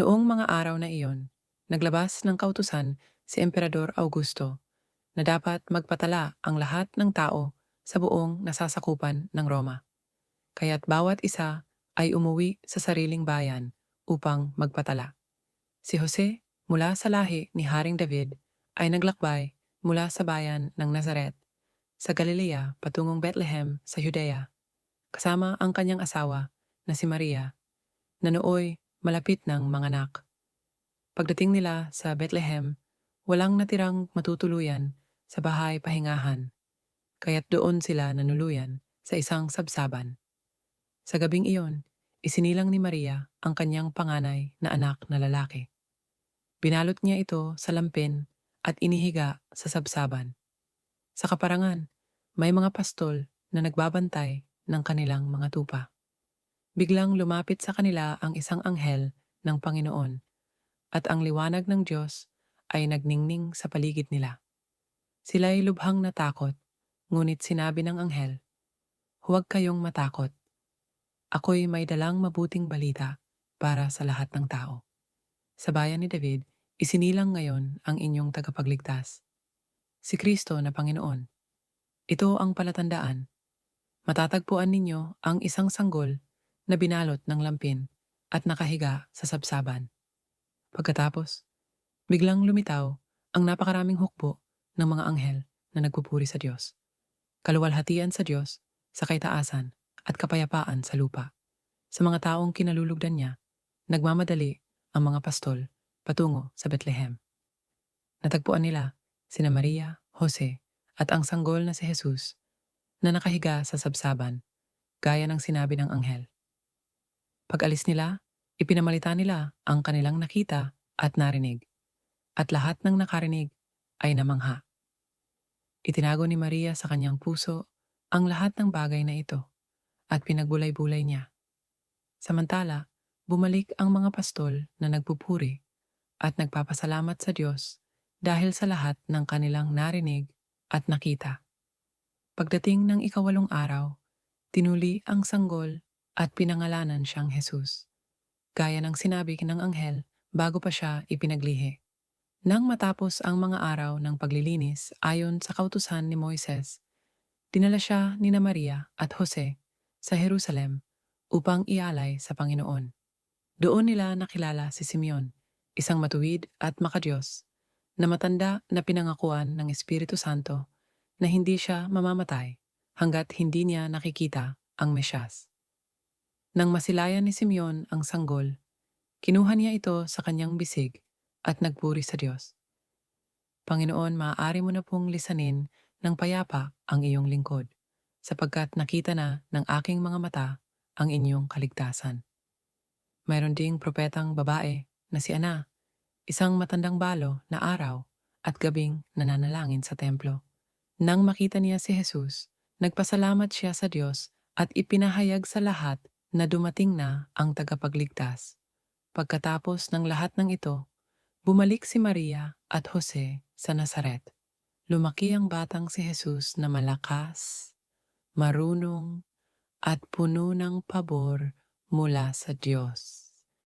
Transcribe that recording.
Noong mga araw na iyon, naglabas ng kautusan si Emperador Augusto na dapat magpatala ang lahat ng tao sa buong nasasakupan ng Roma. Kaya't bawat isa ay umuwi sa sariling bayan upang magpatala. Si Jose, mula sa lahi ni Haring David, ay naglakbay mula sa bayan ng Nazaret sa Galilea patungong Bethlehem sa Judea, kasama ang kanyang asawa na si Maria, na nooy malapit ng manganak. Pagdating nila sa Bethlehem, walang natirang matutuluyan sa bahay pahingahan, kaya't doon sila nanuluyan sa isang sabsaban. Sa gabing iyon, isinilang ni Maria ang kanyang panganay na anak na lalaki. Binalot niya ito sa lampin at inihiga sa sabsaban. Sa kaparangan, may mga pastol na nagbabantay ng kanilang mga tupa. Biglang lumapit sa kanila ang isang anghel ng Panginoon at ang liwanag ng Diyos ay nagningning sa paligid nila. Sila'y lubhang natakot, ngunit sinabi ng anghel, Huwag kayong matakot. Ako'y may dalang mabuting balita para sa lahat ng tao. Sa bayan ni David, isinilang ngayon ang inyong tagapagligtas. Si Kristo na Panginoon. Ito ang palatandaan. Matatagpuan ninyo ang isang sanggol na binalot ng lampin at nakahiga sa sabsaban. Pagkatapos, biglang lumitaw ang napakaraming hukbo ng mga anghel na nagpupuri sa Diyos. Kaluwalhatian sa Diyos, sa kaitaasan at kapayapaan sa lupa. Sa mga taong kinalulugdan niya, nagmamadali ang mga pastol patungo sa Bethlehem. Natagpuan nila sina Maria, Jose at ang sanggol na si Jesus na nakahiga sa sabsaban gaya ng sinabi ng anghel. Pag-alis nila, ipinamalita nila ang kanilang nakita at narinig, at lahat ng nakarinig ay namangha. Itinago ni Maria sa kanyang puso ang lahat ng bagay na ito at pinagbulay-bulay niya. Samantala, bumalik ang mga pastol na nagpupuri at nagpapasalamat sa Diyos dahil sa lahat ng kanilang narinig at nakita. Pagdating ng ikawalong araw, tinuli ang sanggol at pinangalanan siyang Jesus, gaya ng sinabi ng anghel bago pa siya ipinaglihi. Nang matapos ang mga araw ng paglilinis ayon sa kautusan ni Moises, dinala siya ni na Maria at Jose sa Jerusalem upang ialay sa Panginoon. Doon nila nakilala si Simeon, isang matuwid at makadiyos, na matanda na pinangakuan ng Espiritu Santo na hindi siya mamamatay hanggat hindi niya nakikita ang Mesyas. Nang masilayan ni Simeon ang sanggol, kinuha niya ito sa kanyang bisig at nagpuri sa Diyos. Panginoon, maaari mo na pong lisanin ng payapa ang iyong lingkod, sapagkat nakita na ng aking mga mata ang inyong kaligtasan. Mayroon ding propetang babae na si Ana, isang matandang balo na araw at gabing nananalangin sa templo. Nang makita niya si Jesus, nagpasalamat siya sa Diyos at ipinahayag sa lahat na dumating na ang tagapagligtas. Pagkatapos ng lahat ng ito, bumalik si Maria at Jose sa Nazaret. Lumaki ang batang si Jesus na malakas, marunong, at puno ng pabor mula sa Diyos.